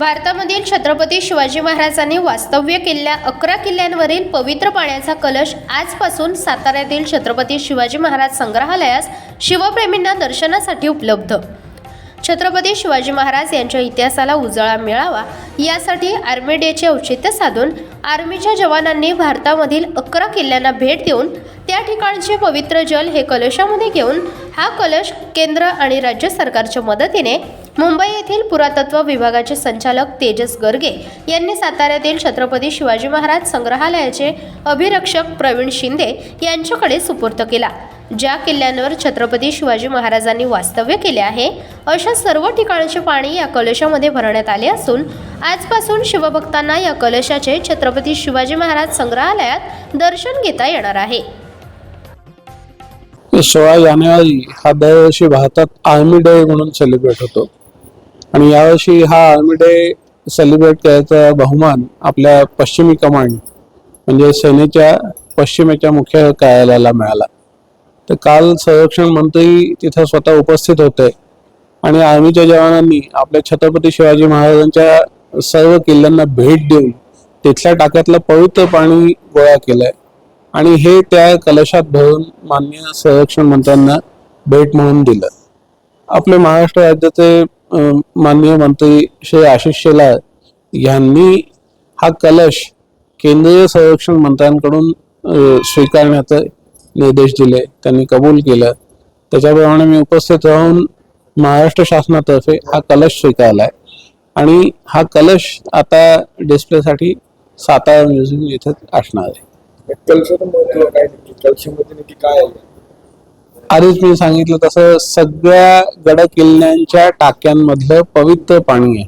भारतामधील छत्रपती शिवाजी महाराजांनी वास्तव्य केलेल्या अकरा किल्ल्यांवरील पवित्र पाण्याचा कलश आजपासून साताऱ्यातील छत्रपती शिवाजी महाराज संग्रहालयास शिवप्रेमींना दर्शनासाठी उपलब्ध. छत्रपती शिवाजी महाराज यांच्या इतिहासाला उजाळा मिळावा यासाठी आर्मी डेचे औचित्य साधून आर्मीच्या जवानांनी भारतामधील अकरा किल्ल्यांना भेट देऊन त्या ठिकाणचे पवित्र जल हे कलशामध्ये घेऊन हा कलश केंद्र आणि राज्य सरकारच्या मदतीने मुंबई येथील पुरातत्व विभागाचे संचालक तेजस गर्गे यांनी साताऱ्यातील छत्रपती शिवाजी महाराज संग्रहालयाचे अभिरक्षक प्रवीण शिंदे यांच्याकडे सुपूर्द केला. ज्या किल्ल्यांवर छत्रपती शिवाजी महाराजांनी वास्तव्य केले आहे अशा सर्व ठिकाणचे पाणी या कलशामध्ये भरण्यात आले असून आजपासून शिवभक्तांना या कलशाचे छत्रपती शिवाजी महाराज संग्रहालयात दर्शन घेता येणार आहे. म्हणजे सोळा जानेवारी हा दरवर्षी भारतात आर्मी डे म्हणून सेलिब्रेट होतो. आणि यावर्षी हा आर्मी डे सेलिब्रेट करायचा बहुमान आपल्या पश्चिमी कमांड म्हणजे सेनेच्या पश्चिमेच्या मुख्य कार्यालयाला मिळाला. तर काल संरक्षण मंत्री तिथं स्वतः उपस्थित होते. आणि आर्मीच्या जवानांनी आपल्या छत्रपती शिवाजी महाराजांच्या सर्व किल्ल्यांना भेट देऊन तिथल्या टाक्यातलं पवित्र पाणी गोळा केलंय. आणि हे त्या कलशात भरून माननीय संरक्षण मंत्र्यांना भेट म्हणून दिलं. आपले महाराष्ट्र राज्याचे माननीय मंत्री श्री आशिष शेलार यांनी हा कलश केंद्रीय संरक्षण मंत्र्यांकडून स्वीकारण्याचे निर्देश दिले त्यांनी कबूल केलं. त्याच्याप्रमाणे मी उपस्थित राहून महाराष्ट्र शासनातर्फे हा कलश स्वीकारलाय. आणि हा कलश आता डिस्प्लेसाठी सातारा म्युझियम इथे असणार आहे. कलशाचं महत्त्व काय नक्की कलशामध्ये नक्की काय आहे? आधीच मी सांगितलं तसं सगळ्या गड किल्ल्यांच्या टाक्यांमधलं पवित्र पाणी आहे.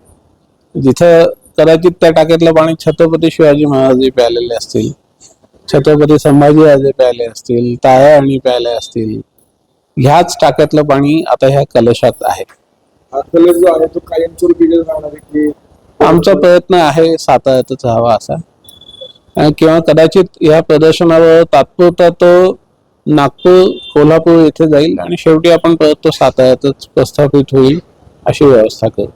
जिथं कदाचित त्या टाक्यातलं पाणी छत्रपती शिवाजी महाराज प्यायलेले असतील छत्रपती संभाजीराजे प्यायले असतील ताराराणी प्यायले असतील ह्याच टाक्यातलं पाणी आता ह्या कलशात आहे. हा कलश जो आहे तो कायमस्वरूपी इकडे राहणार आहे की आमचा प्रयत्न आहे साताऱ्यातच राहावा असा. किंवा कदाचित या प्रदर्शनावर तात्पुरता तो नागपूर कोल्हापूर येथे जाईल आणि शेवटी आपण परत तो साताऱ्यातच प्रस्थापित होईल अशी व्यवस्था करू.